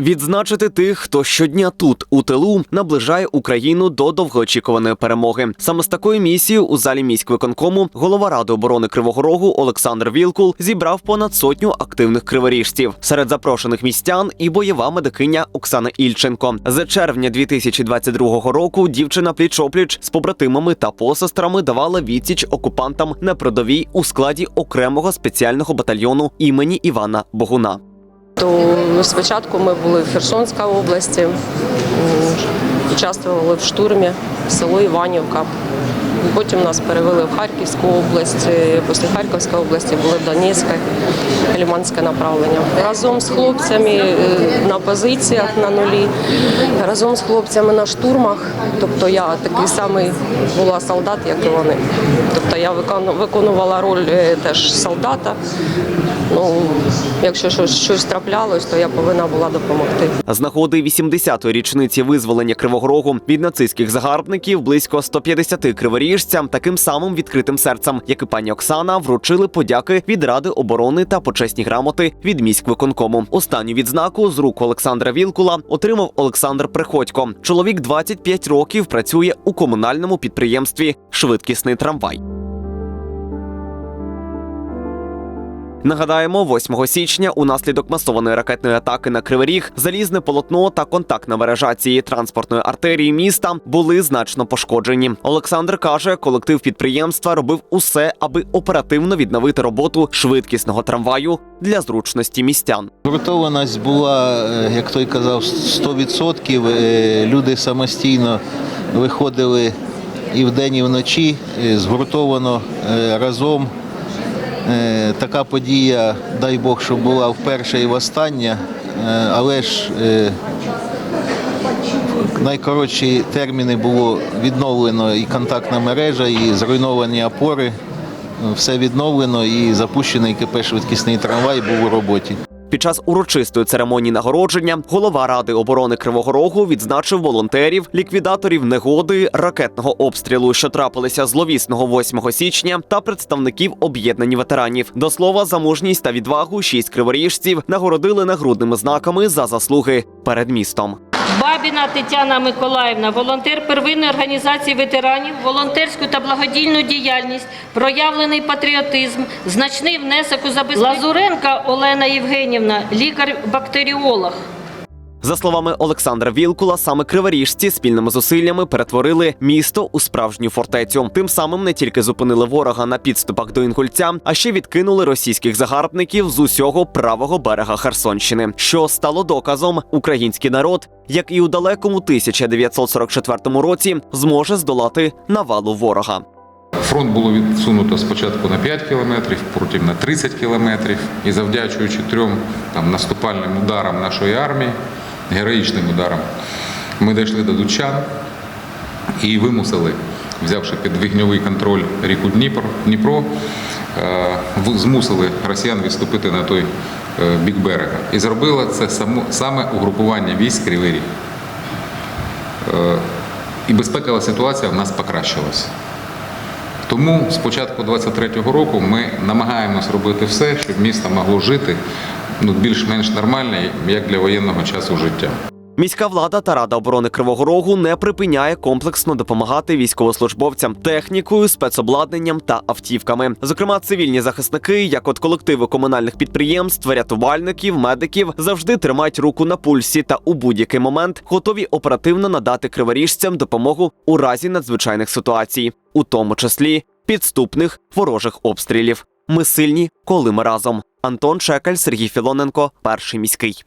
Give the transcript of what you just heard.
Відзначити тих, хто щодня тут, у тилу, наближає Україну до довгоочікуваної перемоги. Саме з такою місією у залі міськвиконкому голова ради оборони Кривого Рогу Олександр Вілкул зібрав понад сотню активних криворіжців. Серед запрошених містян і бойова медикиня Оксана Ільченко. З червня 2022 року дівчина пліч-опліч з побратимами та посестрами давала відсіч окупантам на передовій у складі окремого спеціального батальйону імені Івана Богуна. То спочатку ми були в Херсонській області, участвували в штурмі село Іванівка. Потім нас перевели в Харківську область. е, Після Харківської області були Донецьке, Ліманське направлення. Разом з хлопцями е, на позиціях на нулі, разом з хлопцями на штурмах. Тобто я такий самий була солдат, як і вони. Тобто я виконувала роль е, теж солдата. Ну, якщо щось, щось траплялось, то я повинна була допомогти. З нагоди 80-ї річниці визволення Кривого Рогу від нацистських загарбників близько 150 криворіжцям таким самим відкритим серцем, як і пані Оксана, вручили подяки від Ради оборони та почесні грамоти від міськвиконкому. Останню відзнаку з рук Олександра Вілкула отримав Олександр Приходько. Чоловік 25 років працює у комунальному підприємстві Швидкісний трамвай. Нагадаємо, 8 січня унаслідок масованої ракетної атаки на Кривий Ріг залізне полотно та контактна мережа цієї транспортної артерії міста були значно пошкоджені. Олександр каже, колектив підприємства робив усе, аби оперативно відновити роботу швидкісного трамваю для зручності містян. Гуртованість була, е, як той казав, 100%. Е, Люди самостійно виходили і вдень, і вночі, згуртовано е, разом. Е, Така подія, дай Бог, щоб була вперше і востаннє, Е, але ж е, найкоротші терміни було відновлено і контактна мережа, і зруйновані опори. Все відновлено і запущений КП швидкісний трамвай був у роботі. Під час урочистої церемонії нагородження голова ради оборони Кривого Рогу відзначив волонтерів, ліквідаторів негоди, ракетного обстрілу, що трапилися зловісного 8 січня, та представників об'єднані ветеранів. До слова, за мужність та відвагу шість криворіжців нагородили нагрудними знаками за заслуги перед містом. Бабіна Тетяна Миколаївна, волонтер первинної організації ветеранів, волонтерську та благодійну діяльність, проявлений патріотизм, значний внесок у забезпечення. Лазуренка Олена Євгенівна, лікар-бактеріолог. За словами Олександра Вілкула, саме криворіжці спільними зусиллями перетворили місто у справжню фортецю. Тим самим не тільки зупинили ворога на підступах до Інгульця, а ще відкинули російських загарбників з усього правого берега Херсонщини, що стало доказом, український народ, як і у далекому 1944 році, зможе здолати навалу ворога. Фронт було відсунуто спочатку на 5 кілометрів, потім на 30 кілометрів. І завдячуючи трьом там, наступальним ударам нашої армії, героїчним ударам, ми дійшли до Дучан і вимусили, взявши під вогньовий контроль ріку Дніпро, Дніпро е, змусили росіян відступити на той е, бік берега. І зробило це саме угрупування військ Кривий Ріг. Е, І безпекова ситуація в нас покращилась. Тому з початку 23-го року ми намагаємось робити все, щоб місто могло жити ну, більш-менш нормальне, як для воєнного часу життя. Міська влада та рада оборони Кривого Рогу не припиняє комплексно допомагати військовослужбовцям технікою, спецобладнанням та автівками. Зокрема, цивільні захисники, як от колективи комунальних підприємств, рятувальників, медиків, завжди тримають руку на пульсі та у будь-який момент готові оперативно надати криворіжцям допомогу у разі надзвичайних ситуацій, у тому числі підступних ворожих обстрілів. Ми сильні, коли ми разом. Антон Чекаль, Сергій Філоненко, перший міський.